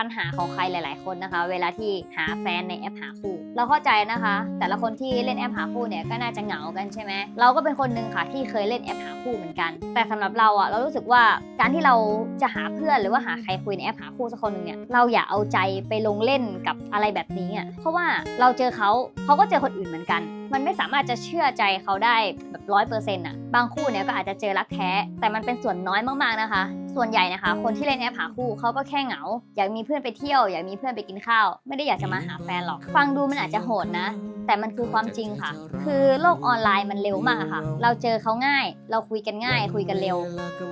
ปัญหาของใครหลาย ๆ คนนะคะ เวลาที่หาแฟนในแอปหาคู่ เราเข้าใจนะคะ แต่ละคนที่เล่นแอปหาคู่เนี่ยก็น่าจะเหงากันใช่ไหมเราก็เป็นคนหนึ่งค่ะที่เคยเล่นแอปหาคู่เหมือนกัน แต่สำหรับเราอะเรารู้สึกว่าการที่เราจะหาเพื่อนหรือว่าหาใครคุยในแอปหาคู่สักคนหนึ่งเนี่ยเราอย่าเอาใจไปลงเล่นกับอะไรแบบนี้อะเพราะว่าเราเจอเขาเขาก็เจอคนอื่นเหมือนกัน มันไม่สามารถจะเชื่อใจเขาได้แบบร้อยเปอร์เซ็นต์อะบางคู่เนี่ยก็อาจจะเจอรักแท้แต่มันเป็นส่วนน้อยมาก ๆ นะคะ ส่วนใหญ่นะคะ คนที่เล่นแอปหาคู่เขาก็แค่เหงา อยากมีเพื่อนไปเที่ยว อยากมีเพื่อนไปกินข้าว ไม่ได้อยากจะมาหาแฟนหรอก ฟังดูมันอาจจะโหดนะ แต่มันคือความจริงค่ะ คือโลกออนไลน์มันเร็วมากค่ะ เราเจอเขาง่าย เราคุยกันง่าย คุยกันเร็ว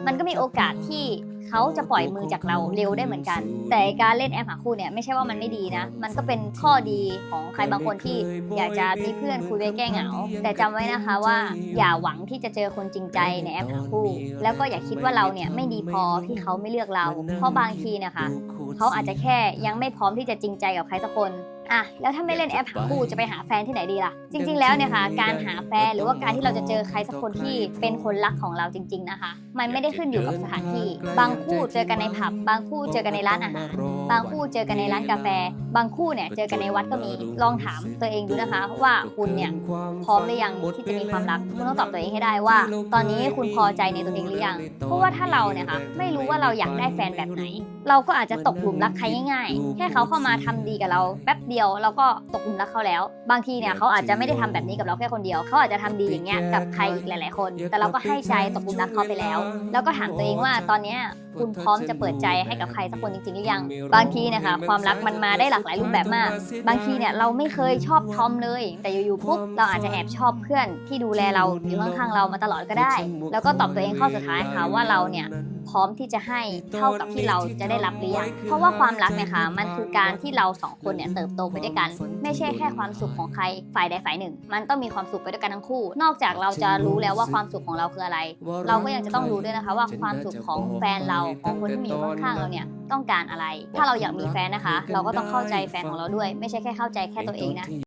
มันก็มีโอกาสที่เขาจะปล่อยมือจากเราเร็วได้เหมือนกัน แต่การเล่นแอปหาคู่เนี่ยไม่ใช่ว่ามันไม่ดีนะ มันก็เป็นข้อดีของใครบางคนที่อยากจะมีเพื่อนคุยไว้แก้เหงา แต่จำไว้นะคะว่าอย่าหวังที่จะเจอคนจริงใจในแอปหาคู่ แล้วก็อย่าคิดว่าเราเนี่ยไม่ดีพอที่เขาไม่เลือกเรา เพราะบางทีนะคะ เขาอาจจะแค่ยังไม่พร้อมที่จะจริงใจกับใครสักคน อะแล้วถ้าไม่เล่นแอปหาคู่จะไปหาแฟนที่ไหนดีล่ะ จริง ๆ แล้วเนี่ยค่ะ การหาแฟนหรือว่าการที่เราจะเจอใครสักคนที่เป็นคนรักของเราจริง ๆนะคะ มันไม่ได้ขึ้นอยู่กับสถานที่ บางคู่เจอกันในผับ บางคู่เจอกันในร้านอาหาร บางคู่เจอกันในร้านกาแฟ บางคู่เนี่ยเจอกันในวัดก็มี ลองถามตัวเองดูนะคะ ว่าคุณเนี่ยพร้อมหรือยังที่จะมีความรัก คุณต้องตอบตัวเองให้ได้ว่า ตอนนี้คุณพอใจในตัวเองหรือยัง เพราะว่าถ้าเราเนี่ยค่ะไม่รู้ว่าเราอยากได้แฟนแบบไหน เราก็อาจจะตกหลุมรักใครง่ายๆ แค่เขาเข้ามาทำดีกับเราแป๊บเดียวเราก็ตกหลุมรักเขาแล้ว บางทีเนี่ยเขาอาจจะไม่ได้ทำแบบนี้กับเราแค่คนเดียวเขาอาจจะทำดีอย่างเงี้ยกับใครอีกหลาย ๆ คน แต่เราก็ให้ใจตกหลุมรักเขาไปแล้ว แล้วก็ถามตัวเองว่าตอนเนี้ยคุณพร้อมจะเปิดใจให้กับใครสักคนจริงๆหรือยัง บางทีเนะคะความรักมันมาได้หลากหลายรูปแบบมาก บางทีเนี่ยเราไม่เคยชอบทอมเลย แต่อยู่ๆปุ๊บเราอาจจะแอบชอบเพื่อนที่ดูแลเราอยู่ข้างๆเรามาตลอดก็ได้ แล้วก็ตอบตัวเองข้อสุดท้ายค่ะว่าเราเนี่ย พร้อมที่จะให้เท่ากับที่เราจะได้รับหรือยังเพราะว่าความรักเนี่ยค่ะมันคือการที่เราสองคนเนี่ยเติบโตไปด้วยกัน ไม่ใช่แค่ความสุขของใครฝ่ายใดฝ่ายหนึ่ง มันต้องมีความสุขไปด้วยกันทั้งคู่ นอกจากเราจะรู้แล้วว่าความสุขของเราคืออะไร เราก็ยังจะต้องรู้ด้วยนะคะว่าความสุขของแฟนเราของคนที่มีอยู่ข้างๆเราเนี่ยต้องการอะไร ถ้าเราอยากมีแฟนนะคะ เราก็ต้องเข้าใจแฟนของเราด้วย ไม่ใช่แค่เข้าใจแค่ตัวเองนะ